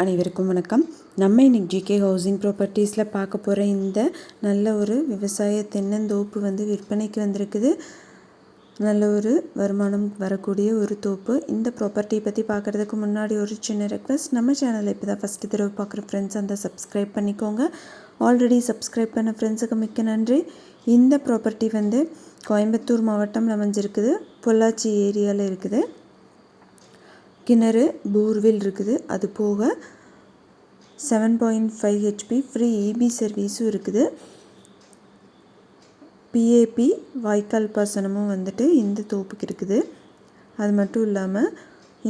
அனைவருக்கும் வணக்கம். நம்ம இன்னைக்கு ஜிகே ஹவுசிங் ப்ராப்பர்ட்டிஸில் பார்க்க போகிற இந்த நல்ல ஒரு விவசாய தென்னந்தோப்பு வந்து விற்பனைக்கு வந்திருக்குது. நல்ல ஒரு வருமானம் வரக்கூடிய ஒரு தோப்பு. இந்த ப்ராப்பர்ட்டியை பற்றி பார்க்குறதுக்கு முன்னாடி ஒரு சின்ன ரெக்வஸ்ட் நம்ம சேனலை இப்போ தான் ஃபஸ்ட்டு தடவை பார்க்குற ஃப்ரெண்ட்ஸ் அந்த சப்ஸ்கிரைப் பண்ணிக்கோங்க. ஆல்ரெடி சப்ஸ்கிரைப் பண்ண ஃப்ரெண்ட்ஸுக்கு மிக்க நன்றி. இந்த ப்ராப்பர்ட்டி வந்து கோயம்புத்தூர் மாவட்டம் அமைஞ்சிருக்குது. பொள்ளாச்சி ஏரியாவில் இருக்குது. கிணறு போர்வெல் இருக்குது. அது போக seven point five HP free EB சர்வீஸும் இருக்குது. பிஏபி வாய்க்கால் பாசனமும் வந்துட்டு இந்த தோப்புக்கு இருக்குது. அது மட்டும் இல்லாமல்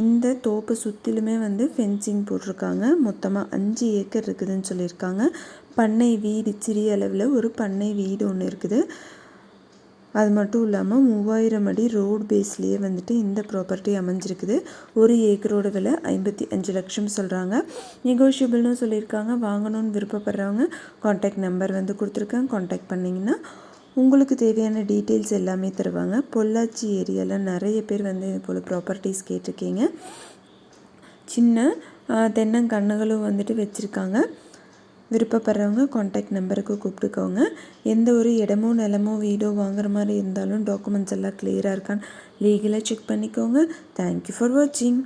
இந்த தோப்பு சுற்றிலுமே வந்து ஃபென்சிங் போட்டிருக்காங்க. மொத்தமாக அஞ்சு ஏக்கர் இருக்குதுன்னு சொல்லியிருக்காங்க. பண்ணை வீடு சிறிய அளவில் ஒரு பண்ணை வீடு ஒன்று இருக்குது. அது மட்டும் இல்லாமல் மூவாயிரம் அடி ரோடு பேஸ்லேயே வந்துட்டு இந்த ப்ராப்பர்ட்டி அமைஞ்சிருக்குது. ஒரு ஏக்கரோட விலை ஐம்பத்தி அஞ்சு லட்சம் சொல்கிறாங்க நெகோஷியபிள்னு சொல்லியிருக்காங்க. வாங்கணும்னு விருப்பப்படுறவங்க காண்டாக்ட் நம்பர் வந்து கொடுத்துருக்கேன். காண்டாக்ட் பண்ணிங்கன்னா உங்களுக்கு தேவையான டீட்டெயில்ஸ் எல்லாமே தருவாங்க. பொள்ளாச்சி ஏரியாவில் நிறைய பேர் வந்து இது போல் ப்ராப்பர்ட்டிஸ் கேட்டிருக்கீங்க. சின்ன தென்னங்கன்றுகளும் வந்துட்டு வச்சுருக்காங்க. விருப்பப்படுறவங்க காண்டாக்ட் நம்பருக்கு கூப்பிட்டுக்கோங்க. எந்த ஒரு இடமோ நிலமோ வீடோ வாங்குற மாதிரி இருந்தாலும் டாக்குமெண்ட்ஸ் எல்லாம் கிளியராக இருக்கான்னு லீகலாக செக் பண்ணிக்கோங்க. தேங்க்யூ ஃபார் வாட்சிங்